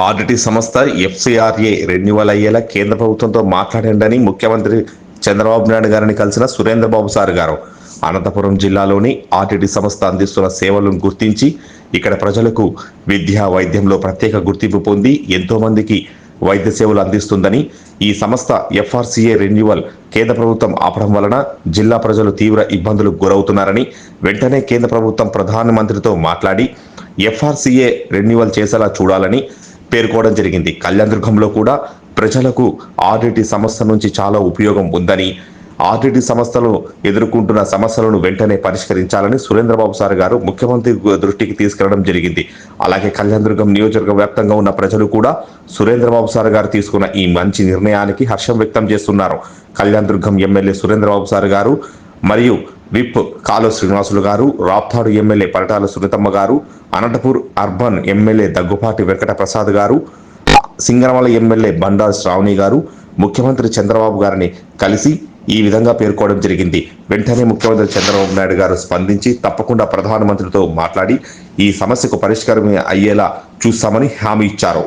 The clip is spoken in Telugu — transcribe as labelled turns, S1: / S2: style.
S1: ఆడిటి సంస్థ ఎఫ్సిఆర్ఏ రెన్యువల్ అయ్యేలా కేంద్ర ప్రభుత్వంతో మాట్లాడండి ముఖ్యమంత్రి చంద్రబాబు నాయుడు గారిని కలిసిన సురేంద్రబాబు సార్ గారు. అనంతపురం జిల్లాలోని ఆర్టీటీ సంస్థ అందిస్తున్న సేవలను గుర్తించి ఇక్కడ ప్రజలకు విద్య వైద్యంలో ప్రత్యేక గుర్తింపు పొంది ఎంతో మందికి వైద్య సేవలు అందిస్తుందని ఈ సంస్థ ఎఫ్ఆర్సీఏ రెన్యువల్ కేంద్ర ప్రభుత్వం ఆపడం వలన జిల్లా ప్రజలు తీవ్ర ఇబ్బందులకు గురవుతున్నారని వెంటనే కేంద్ర ప్రభుత్వం ప్రధానమంత్రితో మాట్లాడి ఎఫ్ఆర్సీఏ రెన్యువల్ చేసేలా చూడాలని పేర్కోవడం జరిగింది. కళ్యాణదుర్గంలో కూడా ప్రజలకు ఆర్డిటి సంస్థ నుంచి చాలా ఉపయోగం ఉందని ఆర్డిటి సంస్థలు ఎదుర్కొంటున్న సమస్యలను వెంటనే పరిష్కరించాలని సురేంద్రబాబు సార్ గారు ముఖ్యమంత్రి దృష్టికి తీసుకెళ్ళడం జరిగింది. అలాగే కళ్యాణదుర్గం నియోజకవర్గ వ్యాప్తంగా ఉన్న ప్రజలు కూడా సురేంద్రబాబు సార్ గారు తీసుకున్న ఈ మంచి నిర్ణయానికి హర్షం వ్యక్తం చేస్తున్నారు. కళ్యాణదుర్గం ఎమ్మెల్యే సురేంద్రబాబు సార్ గారు మరియు విప్ కాలు శ్రీనివాసులు గారు రాప్తాడు ఎమ్మెల్యే పరిటాల సునీతమ్మ గారు అనంతపూర్ అర్బన్ ఎమ్మెల్యే దగ్గుపాటి వెంకట ప్రసాద్ గారు సింగరమల ఎమ్మెల్యే బండారు శ్రావణి గారు ముఖ్యమంత్రి చంద్రబాబు గారిని కలిసి ఈ విధంగా పేర్కోవడం జరిగింది. వెంటనే ముఖ్యమంత్రి చంద్రబాబు నాయుడు గారు స్పందించి తప్పకుండా ప్రధానమంత్రితో మాట్లాడి ఈ సమస్యకు పరిష్కారం అయ్యేలా చూస్తామని హామీ ఇచ్చారు.